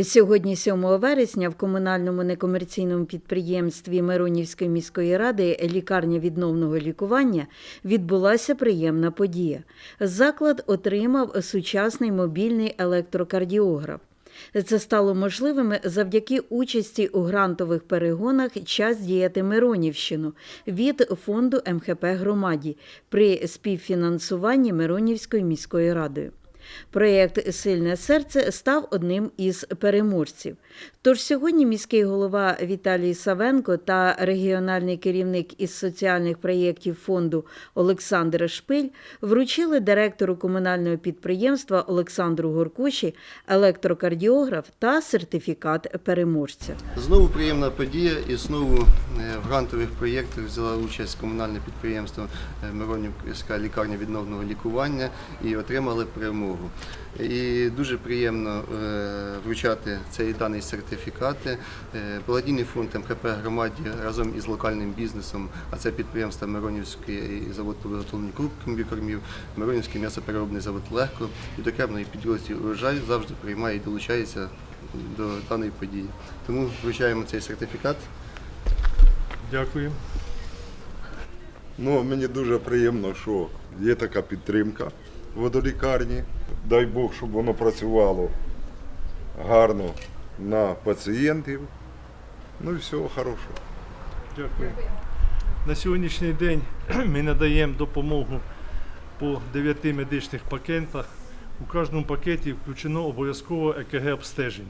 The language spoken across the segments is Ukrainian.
Сьогодні, 7 вересня, в комунальному некомерційному підприємстві Миронівської міської ради лікарня відновного лікування відбулася приємна подія. Заклад отримав сучасний мобільний електрокардіограф. Це стало можливим завдяки участі у грантових перегонах Час діяти Миронівщину від фонду МХП громаді при співфінансуванні Миронівської міської радою. Проєкт Сильне серце став одним із переможців. Тож сьогодні міський голова Віталій Савенко та регіональний керівник із соціальних проєктів фонду Олександр Шпиль вручили директору комунального підприємства Олександру Горкуші електрокардіограф та сертифікат переможця. Знову приємна подія і знову е, в грантових проєктах взяла участь комунальне підприємство е, Миронівська лікарня відновного лікування і отримали перемогу. І дуже приємно е, вручати цей даний сертифікат. Е, Благодійний фонд МХП громаді разом із локальним бізнесом, а це підприємство Миронівський завод по виготовленню комбікормів, Миронівський м'ясопереробний завод легко, відокремлений підрозділ урожай завжди приймає і долучається до даної події. Тому вручаємо цей сертифікат. Дякую. Ну, мені дуже приємно, що є така підтримка в водолікарні. Дай Бог, щоб воно працювало гарно на пацієнтів. Ну і всього хорошого. Дякую. На сьогоднішній день ми надаємо допомогу по 9 медичних пакетах. У кожному пакеті включено обов'язково ЕКГ обстеження.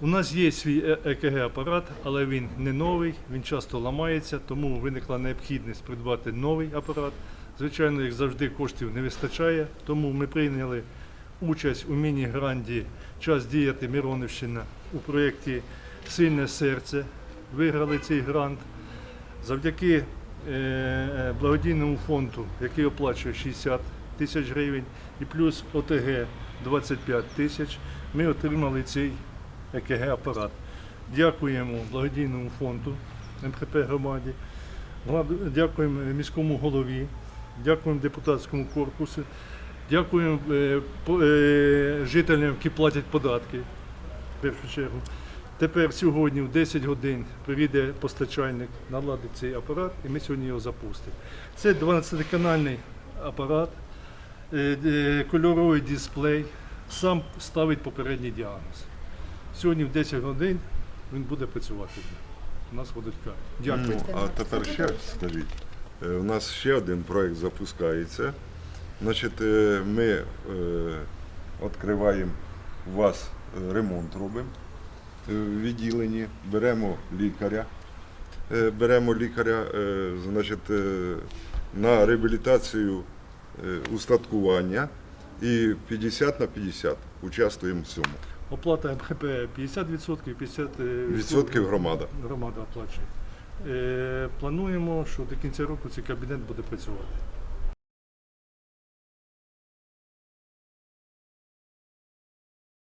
У нас є свій ЕКГ апарат, але він не новий, він часто ламається, тому виникла необхідність придбати новий апарат. Звичайно, як завжди, коштів не вистачає, тому ми прийняли участь у міні-гранді Час діяти Миронівщина у проєкті Сильне серце. Виграли цей грант. Завдяки е, благодійному фонду, який оплачує 60 тисяч гривень, і плюс ОТГ 25 тисяч, ми отримали цей ЕКГ-апарат. Дякуємо благодійному фонду МХП громаді, дякуємо міському голові, дякуємо депутатському корпусу, дякуємо е, е, жителям, які платять податки в першу чергу. Тепер сьогодні в 10 годин прийде постачальник, наладить цей апарат, і ми сьогодні його запустимо. Це 12-канальний апарат, е, кольоровий дисплей, сам ставить попередній діагноз. Сьогодні в 10 годин він буде працювати. У нас будуть карти. Дякую. Ну, а тепер ще скажіть, у нас ще один проєкт запускається. Значить, е, ми е, відкриваємо у вас е, ремонт робимо е, в відділенні, беремо лікаря. Е, Беремо лікаря е, значить, е, на реабілітацію е, устаткування і 50 на 50 участвуємо в цьому. Оплата МХП 50%, 50% е, Відсотків громада. громада оплачує. Е, плануємо, що до кінця року цей кабінет буде працювати.